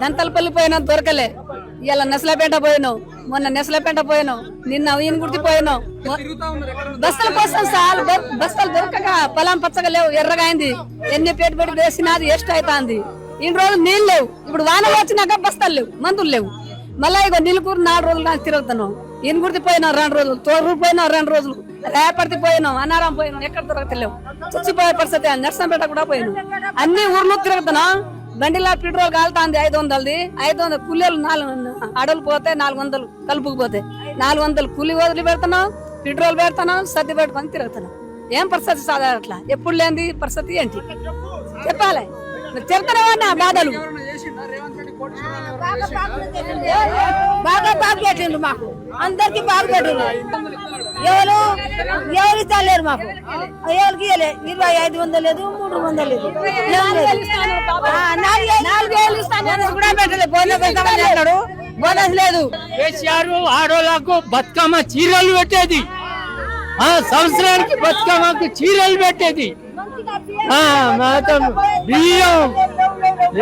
దంతలపల్లి పోయినా దొరకలే. ఇలా నెసలపేట పోయినావు మొన్న నెసలపేట పోయినావు నిన్న ఈయన గుర్తి పోయినావు బస్తల కోసం సార్ బస్తలు దొరకక పొలం పచ్చగా లేవు ఎర్రగా అయింది. ఎన్ని పెట్టుబడి వేసినది ఎస్ట్ అవుతాంది ఇన్ని రోజులు నీళ్ళు లేవు. ఇప్పుడు వానలు వచ్చినాక బస్తాలు లేవు మందులు లేవు. మళ్ళా ఇగో నీళ్ళకూరు నాలుగు రోజులు నాకు తిరుగుతున్నాం. ఈయన గుర్తి పోయినాం రెండు రోజులు తోరు పోయినాం రెండు రోజులు రేపటి పోయినాం అన్నారం పోయినాం ఎక్కడ దొరకలేవు చచ్చిపోయే పరిస్థితి నర్సంపేట కూడా పోయినాం. అన్ని ఊర్లు తిరుగుతున్నాం. బండిలా పెట్రోల్ కాలుతాంది ఐదు వందలది. ఐదు వందలు కూలీలు నాలుగు అడవులు పోతే నాలుగు వందలు కలుపుకు పోతే నాలుగు వందలు కూలి వదిలి పెడుతున్నాం పెట్రోల్ పెడుతున్నాం సర్ది పెట్టుకొని తిరుగుతున్నాం. ఏం పరిస్థితి సాధారణ అట్లా? ఎప్పుడు లేని పరిస్థితి ఏంటి? చెప్పాలి. చెప్తారా నా బాధలు? బాగా బాగా పెట్టిండు మాకు. అందరికి బాగా పెట్టిండు. ఎవరు? ఎవరు ఇస్తలేరు మాకు. ఎవరికి ఇవ్వలే ఇరవై ఐదు వందలు లేదు. మూడు వందలు లేదు ఇస్తాను కూడా పెట్టలేదు. బోనస్ ఇస్తామని అన్నాడు? బోనస్ లేదు. కేసీఆర్ ఆడోళ్ళకు బతుకమ్మ చీరలు పెట్టేది. ఆ సంవత్సరానికి బతుకమ్మకు చీరలు పెట్టేది. బియ్యం.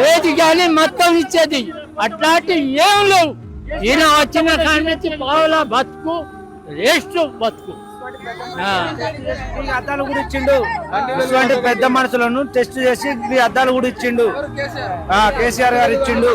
ఏది కానీ మొత్తం ఇచ్చేది. అట్లాంటి ఏం లేవు. ఈయన వచ్చిన కాడి నుంచి పావుల బతుకు వేస్ట్ బతుకు. అద్దాలు కూడా ఇచ్చిండు. ఇటువంటి పెద్ద మనుషులను టెస్ట్ చేసి అద్దాలు కూడా ఇచ్చిండు. ఆ, కేసీఆర్ గారు ఇచ్చిండు.